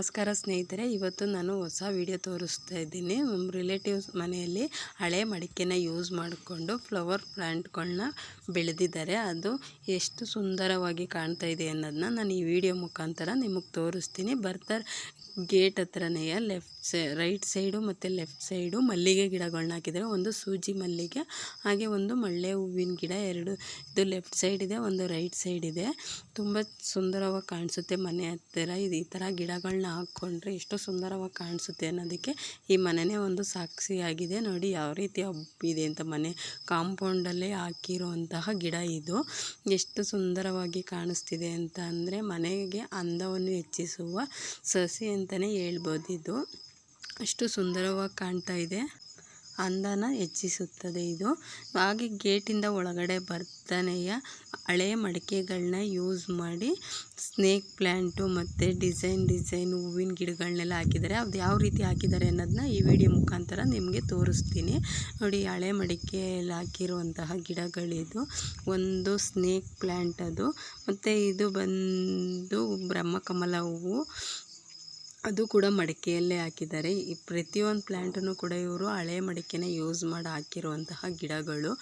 ನಮಸ್ಕಾರ ಸ್ನೇಹಿತರೆ, ಇವತ್ತು ನಾನು ಹೊಸ ವಿಡಿಯೋ ತೋರಿಸ್ತಾ ಇದ್ದೀನಿ. ನಮ್ಮ ರಿಲೇಟಿವ್ಸ್ ಮನೆಯಲ್ಲಿ ಹಳೆ ಮಡಿಕೆನ ಯೂಸ್ ಮಾಡಿಕೊಂಡು ಫ್ಲವರ್ ಪ್ಲ್ಯಾಂಟ್ಗಳನ್ನ ಬೆಳೆದಿದ್ದಾರೆ. ಅದು ಎಷ್ಟು ಸುಂದರವಾಗಿ ಕಾಣ್ತಾ ಇದೆ ಅನ್ನೋದನ್ನ ನಾನು ಈ ವಿಡಿಯೋ ಮುಖಾಂತರ ನಿಮಗೆ ತೋರಿಸ್ತೀನಿ. ಬರ್ತಾರೆ ಗೇಟ್ ಹತ್ರನೇ ಲೆಫ್ಟ್ ಸೈ, ರೈಟ್ ಸೈಡು ಮತ್ತು ಲೆಫ್ಟ್ ಸೈಡು ಮಲ್ಲಿಗೆ ಗಿಡಗಳನ್ನ ಹಾಕಿದ್ದಾರೆ. ಒಂದು ಸೂಜಿ ಮಲ್ಲಿಗೆ, ಹಾಗೆ ಒಂದು ಮಳ್ಳೆ ಹೂವಿನ ಗಿಡ, ಎರಡು ಇದು ಲೆಫ್ಟ್ ಸೈಡ್ ಇದೆ, ಒಂದು ರೈಟ್ ಸೈಡ್ ಇದೆ. ತುಂಬ ಸುಂದರವಾಗಿ ಕಾಣಿಸುತ್ತೆ ಮನೆ ಹತ್ತಿರ. ಇದು ಈ ಥರ ಗಿಡಗಳನ್ನ ಹಾಕ್ಕೊಂಡ್ರೆ ಎಷ್ಟು ಸುಂದರವಾಗಿ ಕಾಣಿಸುತ್ತೆ ಅನ್ನೋದಕ್ಕೆ ಈ ಮನೆಯೇ ಒಂದು ಸಾಕ್ಷಿಯಾಗಿದೆ. ನೋಡಿ ಯಾವ ರೀತಿ ಹಬ್ಬಿದೆ ಅಂತ ಮನೆ ಕಾಂಪೌಂಡಲ್ಲೇ ಹಾಕಿರುವಂತಹ ಗಿಡ ಇದು. ಎಷ್ಟು ಸುಂದರವಾಗಿ ಕಾಣಿಸ್ತಿದೆ ಅಂತ ಅಂದರೆ ಮನೆಗೆ ಅಂದವನ್ನು ಹೆಚ್ಚಿಸುವ ಸಸಿ ಅಂತಲೇ ಹೇಳ್ಬೋದು ಇದು. ಅಷ್ಟು ಸುಂದರವಾಗಿ ಕಾಣ್ತಾ ಇದೆ. ಅಂದನ ಹೆಚ್ಚಿಸುತ್ತದೆ ಇದು. ಹಾಗೆ ಗೇಟಿಂದ ಒಳಗಡೆ ಬರ್ತಾನೆಯ ಹಳೆ ಮಡಿಕೆಗಳನ್ನ ಯೂಸ್ ಮಾಡಿ ಸ್ನೇಕ್ ಪ್ಲ್ಯಾಂಟು ಮತ್ತು ಡಿಸೈನ್ ಡಿಸೈನ್ ಹೂವಿನ ಗಿಡಗಳನ್ನೆಲ್ಲ ಹಾಕಿದ್ದಾರೆ. ಅದು ಯಾವ ರೀತಿ ಹಾಕಿದ್ದಾರೆ ಅನ್ನೋದನ್ನ ಈ ವಿಡಿಯೋ ಮುಖಾಂತರ ನಿಮಗೆ ತೋರಿಸ್ತೀನಿ. ನೋಡಿ ಹಳೆ ಮಡಿಕೆಯಲ್ಲಿ ಹಾಕಿರುವಂತಹ ಗಿಡಗಳಿದು, ಒಂದು ಸ್ನೇಕ್ ಪ್ಲ್ಯಾಂಟ್ ಅದು. ಮತ್ತು ಇದು ಬಂದು ಬ್ರಹ್ಮಕಮಲ ಹೂವು ಅದು ಕೂಡ ಮಡಿಕೆಯಲ್ಲೇ ಹಾಕಿದ್ದಾರೆ. ಈ ಪ್ರತಿಯೊಂದು ಪ್ಲ್ಯಾಂಟನ್ನು ಕೂಡ ಇವರು ಹಳೆ ಮಡಿಕೆನ ಯೂಸ್ ಮಾಡಿ ಹಾಕಿರುವಂತಹ ಗಿಡಗಳು.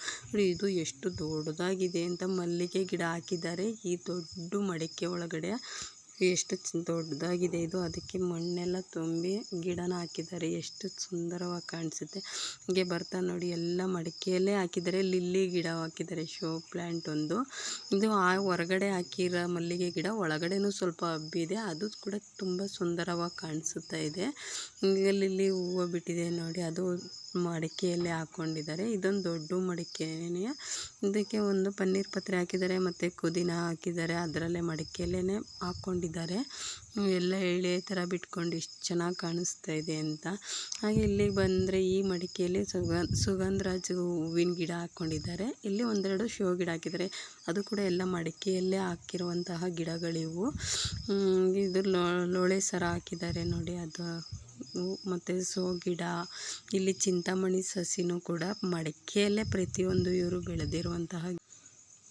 ಇದು ಎಷ್ಟು ದೊಡ್ಡದಾಗಿದೆ ಅಂತ ಮಲ್ಲಿಗೆ ಗಿಡ ಹಾಕಿದ್ದಾರೆ. ಈ ದೊಡ್ಡ ಮಡಿಕೆ ಒಳಗಡೆ ಎಷ್ಟು ದೊಡ್ಡದಾಗಿದೆ ಇದು. ಅದಕ್ಕೆ ಮಣ್ಣೆಲ್ಲ ತುಂಬಿ ಗಿಡನ ಹಾಕಿದ್ದಾರೆ. ಎಷ್ಟು ಸುಂದರವಾಗಿ ಕಾಣಿಸುತ್ತೆ. ಹೀಗೆ ಬರ್ತಾ ನೋಡಿ, ಎಲ್ಲ ಮಡಿಕೆಯಲ್ಲೇ ಹಾಕಿದ್ದಾರೆ. ಲಿಲ್ಲಿ ಗಿಡ ಹಾಕಿದ್ದಾರೆ, ಶೋ ಪ್ಲ್ಯಾಂಟ್ ಒಂದು. ಇದು ಆ ಹೊರಗಡೆ ಹಾಕಿರೋ ಮಲ್ಲಿಗೆ ಗಿಡ, ಒಳಗಡೆನೂ ಸ್ವಲ್ಪ ಹಬ್ಬಿದೆ ಅದು ಕೂಡ ತುಂಬ ಸುಂದರವಾಗಿ ಕಾಣಿಸುತ್ತಾ ಇದೆ. ಹಿಂಗೆ ಲಿಲ್ಲಿ ಹೂವು ಬಿಟ್ಟಿದೆ ನೋಡಿ. ಅದು ಮಡಿಕೆಯಲ್ಲೇ ಹಾಕೊಂಡಿದ್ದಾರೆ. ಇದೊಂದು ದೊಡ್ಡ ಮಡಿಕೆನೇ ಇದಕ್ಕೆ ಒಂದು ಪನ್ನೀರ್ ಪತ್ರೆ ಹಾಕಿದ್ದಾರೆ, ಮತ್ತು ಪುದೀನ ಹಾಕಿದ್ದಾರೆ. ಅದರಲ್ಲೇ ಮಡಿಕೆಯಲ್ಲೇ ಹಾಕೊಂಡಿದ್ದಾರೆ. ಎಲ್ಲ ಎಳೆ ಥರ ಬಿಟ್ಕೊಂಡು ಇಷ್ಟು ಚೆನ್ನಾಗಿ ಕಾಣಿಸ್ತಾ ಇದೆ ಅಂತ. ಹಾಗೆ ಇಲ್ಲಿಗೆ ಬಂದರೆ ಈ ಮಡಿಕೆಯಲ್ಲಿ ಸುಗ ಸುಗಂಧರಾಜ ಹೂವಿನ ಗಿಡ ಹಾಕ್ಕೊಂಡಿದ್ದಾರೆ ಇಲ್ಲಿ ಒಂದೆರಡು ಶೋ ಗಿಡ ಹಾಕಿದ್ದಾರೆ. ಅದು ಕೂಡ ಎಲ್ಲ ಮಡಿಕೆಯಲ್ಲೇ ಹಾಕಿರುವಂತಹ ಗಿಡಗಳಿವು. ಇದು ಲೋಳೆ ಸರ ಹಾಕಿದ್ದಾರೆ ನೋಡಿ, ಅದು ಮತ್ತು ಸೋ ಗಿಡ ಇಲ್ಲಿ ಚಿಂತಾಮಣಿ ಸಸಿನೂ ಕೂಡ ಮಡಿಕೆಯಲ್ಲೇ ಪ್ರತಿಯೊಂದು ಇವರು ಬೆಳೆದಿರುವಂತಹ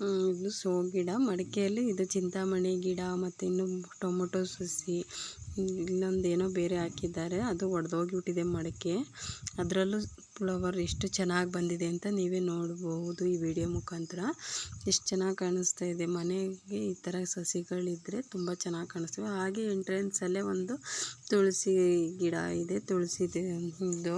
ಇದು ಸೋ ಗಿಡ, ಮಡಿಕೆಯಲ್ಲಿ ಇದು ಚಿಂತಾಮಣಿ ಗಿಡ ಮತ್ತು ಇನ್ನು ಟೊಮೊಟೊ ಸಸಿ ಇಲ್ಲೊಂದೇನೋ ಬೇರೆ ಹಾಕಿದ್ದಾರೆ, ಅದು ಒಡೆದೋಗಿಬಿಟ್ಟಿದೆ ಮಡಿಕೆ. ಅದರಲ್ಲೂ ಫ್ಲವರ್ ಎಷ್ಟು ಚೆನ್ನಾಗಿ ಬಂದಿದೆ ಅಂತ ನೀವೇ ನೋಡ್ಬೋದು ಈ ವಿಡಿಯೋ ಮುಖಾಂತರ. ಎಷ್ಟು ಚೆನ್ನಾಗಿ ಕಾಣಿಸ್ತಾ ಇದೆ, ಮನೆಗೆ ಈ ಥರ ಸಸಿಗಳಿದ್ದರೆ ತುಂಬ ಚೆನ್ನಾಗಿ ಕಾಣಿಸ್ತವೆ. ಹಾಗೆ ಎಂಟ್ರೆನ್ಸಲ್ಲೇ ಒಂದು ತುಳಸಿ ಗಿಡ ಇದೆ, ತುಳಸಿ ಇದು.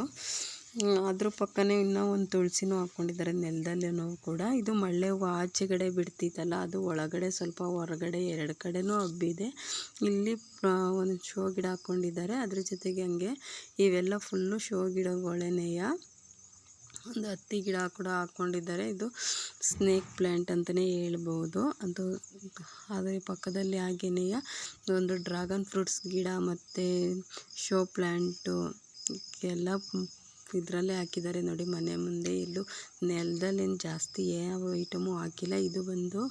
ಅದ್ರ ಪಕ್ಕನೆ ಇನ್ನೂ ಒಂದು ತುಳಸಿನೂ ಹಾಕ್ಕೊಂಡಿದ್ದಾರೆ ನೆಲದಲ್ಲೂ ಕೂಡ. ಇದು ಮಳೆ ಹೂವು ಆಚೆಗಡೆ ಬಿಡ್ತಿತ್ತಲ್ಲ, ಅದು ಒಳಗಡೆ ಸ್ವಲ್ಪ ಹೊರಗಡೆ ಎರಡು ಕಡೆನೂ ಹಬ್ಬಿದೆ. ಇಲ್ಲಿ ಒಂದು ಶೋ ಗಿಡ ಹಾಕ್ಕೊಂಡಿದ್ದಾರೆ ಅದ್ರ ಜೊತೆಗೆ ಹಂಗೆ ಇವೆಲ್ಲ ಫುಲ್ಲು ಶೋ ಗಿಡಗಳೇನೆಯ ಒಂದು ಹತ್ತಿ ಗಿಡ ಕೂಡ ಹಾಕ್ಕೊಂಡಿದ್ದಾರೆ ಇದು ಸ್ನೇಕ್ ಪ್ಲ್ಯಾಂಟ್ ಅಂತಲೇ ಹೇಳ್ಬೋದು. ಅದು ಅದರ ಪಕ್ಕದಲ್ಲಿ ಹಾಗೆಯೇ ಒಂದು ಡ್ರ್ಯಾಗನ್ ಫ್ರೂಟ್ಸ್ ಗಿಡ ಮತ್ತು ಶೋ ಪ್ಲ್ಯಾಂಟು ಎಲ್ಲ ಇದರಲ್ಲೇ ಹಾಕಿದ್ದಾರೆ ನೋಡಿ, ಮನೆ ಮುಂದೆ ಎಲ್ಲೂ ನೆಲದಲ್ಲೇನು ಜಾಸ್ತಿ ಯಾವ ಐಟಮು ಹಾಕಿಲ್ಲ. ಇದು ಬಂದು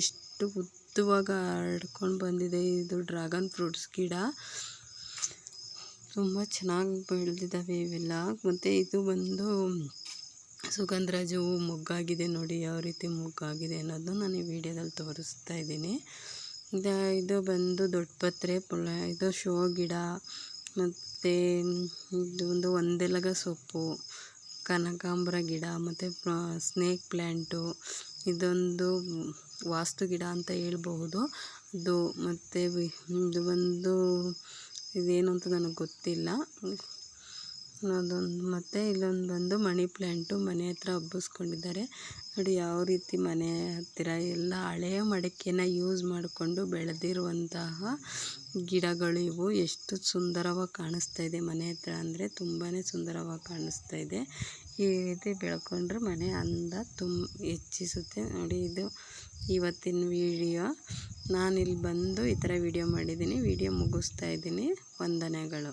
ಎಷ್ಟು ಉದ್ದವಾಗಿ ಹರಡ್ಕೊಂಡು ಬಂದಿದೆ ಇದು ಡ್ರ್ಯಾಗನ್ ಫ್ರೂಟ್ಸ್ ಗಿಡ. ತುಂಬ ಚೆನ್ನಾಗಿ ಬೆಳೆದಿದ್ದಾವೆ ಇವೆಲ್ಲ. ಮತ್ತು ಇದು ಬಂದು ಸುಗಂಧರಾಜ ಹೂವು ಮೊಗ್ಗಾಗಿದೆ ನೋಡಿ, ಯಾವ ರೀತಿ ಮೊಗ್ಗಾಗಿದೆ ಅನ್ನೋದು ನಾನು ಈ ವಿಡಿಯೋದಲ್ಲಿ ತೋರಿಸ್ತಾ ಇದ್ದೀನಿ. ಇದು ಬಂದು ದೊಡ್ಡಪತ್ರೆ ಪುಳ ಇದು ಶೋ ಗಿಡ. ಮತ್ತು ಇದು ಒಂದು ಒಂದೆಲಗ ಸೊಪ್ಪು, ಕನಕಾಂಬರ ಗಿಡ ಮತ್ತು ಸ್ನೇಕ್ ಪ್ಲ್ಯಾಂಟು ಇದೊಂದು ವಾಸ್ತು ಗಿಡ ಅಂತ ಹೇಳ್ಬಹುದು. ಅದು ಮತ್ತು ಇದು ಬಂದು ಇದೇನು ಅಂತ ನನಗೆ ಗೊತ್ತಿಲ್ಲ. ಅದೊಂದು ಮತ್ತು ಇಲ್ಲೊಂದು ಬಂದು ಮನಿ ಪ್ಲ್ಯಾಂಟು ಮನೆ ಹತ್ರ ಹಬ್ಬಿಸ್ಕೊಂಡಿದ್ದಾರೆ. ನೋಡಿ ಯಾವ ರೀತಿ ಮನೆ ಹತ್ತಿರ ಎಲ್ಲ ಹಳೆಯ ಮಡಿಕೆನ ಯೂಸ್ ಮಾಡಿಕೊಂಡು ಬೆಳೆದಿರುವಂತಹ ಗಿಡಗಳು ಇವು ಎಷ್ಟು ಸುಂದರವಾಗಿ ಕಾಣಿಸ್ತಾ ಇದೆ ಮನೆ ಹತ್ರ ಅಂದರೆ ತುಂಬಾ ಸುಂದರವಾಗಿ ಕಾಣಿಸ್ತಾ ಇದೆ. ಈ ರೀತಿ ಬೆಳ್ಕೊಂಡ್ರೆ ಮನೆ ಅಂದ ತುಂಬ ಹೆಚ್ಚಿಸುತ್ತೆ. ನೋಡಿ ಇದು ಇವತ್ತಿನ ವೀಡಿಯೋ ನಾನಿಲ್ಲಿ ಬಂದು ಈ ಥರ ವೀಡಿಯೋ ಮಾಡಿದ್ದೀನಿ. ವೀಡಿಯೋ ಮುಗಿಸ್ತಾ ಇದ್ದೀನಿ. ವಂದನೆಗಳು.